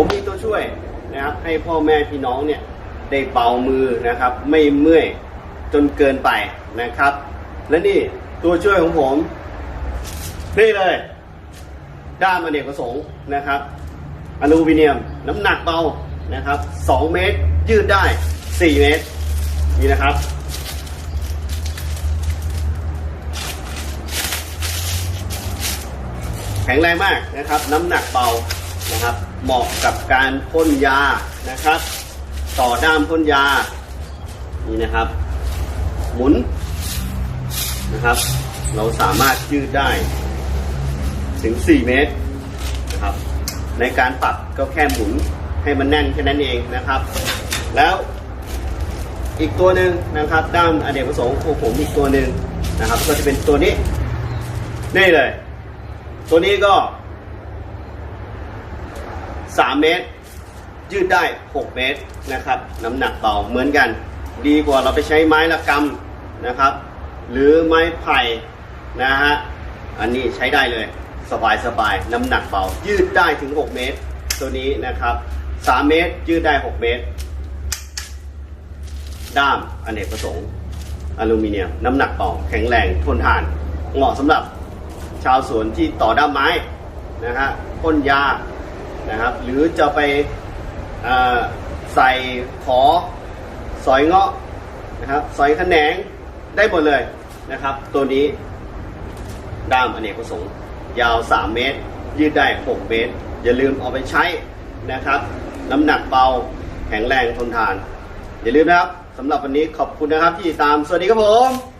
ผมมีตัวช่วยนะครับให้พ่อแม่พี่น้องเนี่ยได้เบามือนะครับ ไม่เมื่อยจนเกินไปนะครับ และนี่ตัวช่วยของผม นี่เลย ด้ามอเนกประสงค์นะครับอลูมิเนียมน้ำหนักเบานะครับ 2 เมตรยืดได้ 4 เมตร นี่นะครับ แข็งแรงมากนะครับ น้ำหนักเบา นะครับ เหมาะกับการพ่นยานะครับ ต่อด้ามพ่นยา นี่นะครับ หมุนนะครับ เราสามารถยืดได้ถึง 4 เมตรนะครับ ในการปรับก็แค่หมุนให้มันแน่นแค่นั้นเองนะครับ แล้วอีกตัวหนึ่งนะครับ ด้ามอเนกประสงค์ของผมอีกตัวหนึ่งนะครับ ก็จะเป็นตัวนี้ นี่เลย ตัวนี้ก็ 3 เมตร ยืดได้ 6 เมตรนะครับ น้ำหนักเบาเหมือนกัน ดีกว่าเราไปใช้ไม้ละกำนะครับ หรือไม้ไผ่นะฮะอันนี้ใช้ได้เลยสบายสบายๆน้ำหนักเบา ยืดได้ถึง 6 เมตร ตัวนี้นะครับ 3 เมตร ยืดได้ 6 เมตร ด้ามอเนกประสงค์อลูมิเนียม น้ำหนักเบาแข็งแรงทนทาน เหมาะสำหรับชาวสวนที่ต่อด้ามไม้นะฮะพ่นยา นะครับ หรือจะไปใส่ขอสอยเงาะนะครับสอยขแขนงได้หมดเลยนะครับ ตัวนี้ด้ามอเนกประสงค์ยาว 3 เมตร ยืดได้ 6 เมตร อย่าลืมเอาไปใช้นะครับ น้ำหนักเบาแข็งแรงทนทาน อย่าลืมนะครับสำหรับวันนี้ขอบคุณนะครับที่ติดตาม สวัสดีครับผม